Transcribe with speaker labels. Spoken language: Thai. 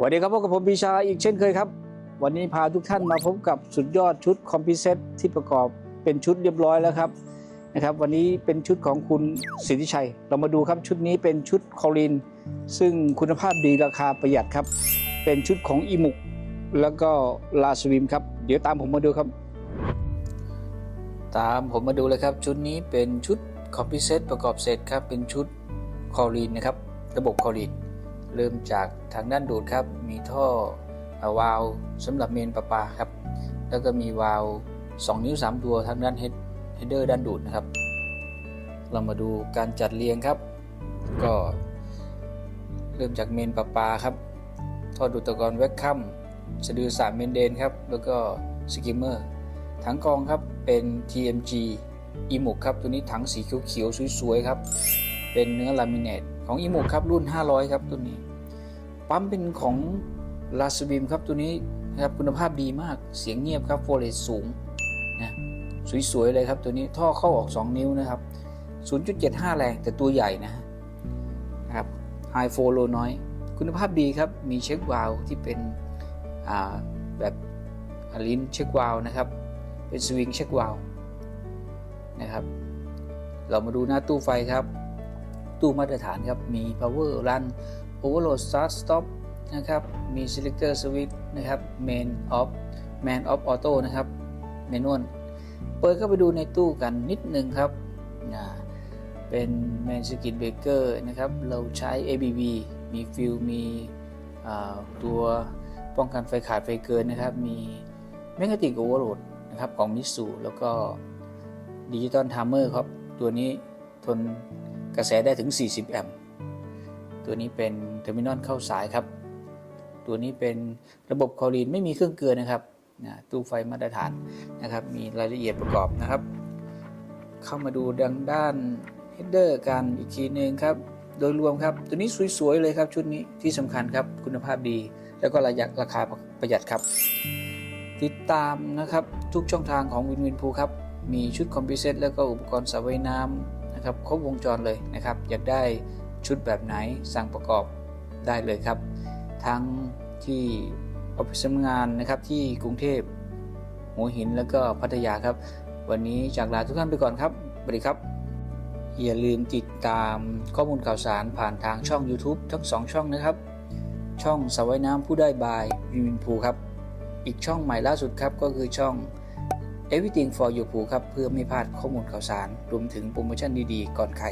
Speaker 1: สวัสดีครับพบกับผมปีชาอีกเช่นเคยครับ วันนี้พาทุกท่านมาพบกับสุดยอดชุดคอมพิเซตที่ประกอบเป็นชุดเรียบร้อยแล้วครับนะครับ วันนี้เป็นชุดของคุณสิทธิชัย เรามาดูครับชุดนี้เป็นชุดคอลิน ซึ่งคุณภาพดีราคาประหยัดครับ เป็นชุดของอีมุก แล้วก็ลาสวิมครับ เดี๋ยวตามผมมาดูครับ ตามผมมาดูเลยครับ ชุดนี้เป็นชุดคอมพิเซตประกอบเสร็จครับเป็นชุดคอลีนนะครับ ระบบคอลีน เริ่มจากทางด้านดูดครับ มีท่อวาล์วสำหรับเมนประปาครับ แล้วก็มีวาล์ว2นิ้ว 3 ตัวทางด้านเฮดเฮดเดอร์ด้านดูดนะครับ เรามาดูการจัดเรียงครับ ก็เริ่มจากเมนประปาครับ ท่อดูดตะกอนแวคคัมสะดือสามเมนเดนครับ แล้วก็สกิมเมอร์ถังกรองครับเป็น TMG อีมุกครับ ตัวนี้ถังสีเขียวๆสวยๆครับ เป็นเนื้อลามิเนตของอีมุกครับรุ่น 500 ครับตัวนี้ ปั๊มเป็นของลาสบิมครับตัวนี้นะครับคุณภาพดีมากเสียงเงียบครับโฟเลสสูงนะสวยๆเลยครับตัวนี้ท่อเข้าออก 2 นิ้วนะครับ 0.75 แรงแต่ตัวใหญ่นะนะครับไฮโฟโลน้อย คุณภาพดีครับ มีเช็ควาลที่เป็นแบบลิ้นเช็ควาลนะครับ เป็นสวิงเช็ควาลนะครับ เรามาดูหน้าตู้ไฟครับ ตู้มาตรฐานครับ มี power run overload start stop นะครับ มี selector switch นะครับ main off man off auto นะครับ manual เปิดเข้าไปดูในตู้กันนิดหนึ่งครับนะเป็น main circuit breaker นะครับ เราใช้ ABB มีฟิลมีตัวป้องกันไฟขาดไฟเกินนะครับ มี magnetic overload นะครับของมิสูแล้วก็ดิจิตอลไทม์เมอร์ครับ ตัวนี้ทนกระแสได้ถึง 40 แอมป์ ตัวนี้เป็นเทอร์มินอลเข้าสายครับ ตัวนี้เป็นระบบคอลีนไม่มีเครื่องเกลือนะครับนะตู้ไฟมาตรฐานนะครับ มีรายละเอียดประกอบนะครับ เข้ามาดูดังด้านเฮดเดอร์กันอีกทีหนึ่งครับ โดยรวมครับ ตัวนี้สวยๆเลยครับชุดนี้ที่สำคัญครับคุณภาพดี แล้วก็ระยะราคาประหยัดครับ ติดตามนะครับทุกช่องทางของวินวินพูครับมีชุดคอมพิวเซตแล้วก็อุปกรณ์สระว่ายน้ำนะครับครบวงจรเลยนะครับ อยากได้ ชุดแบบไหนสั่งประกอบได้เลยครับ ทั้งที่ออฟฟิศงานนะครับที่กรุงเทพหัวหินแล้วก็พัทยาครับ วันนี้จากลาทุกท่านไปก่อนครับสวัสดีครับ อย่าลืมติดตามข้อมูลข่าวสารผ่านทางช่อง YouTube ทั้ง 2 ช่องนะครับ ช่องสวายน้ำผู้ได้บายวินวินพูครับ อีกช่องใหม่ล่าสุดครับก็คือช่อง Everything for You พูครับเพื่อไม่พลาดข้อมูลข่าวสารรวมถึงโปรโมชั่นดีๆ ก่อนใคร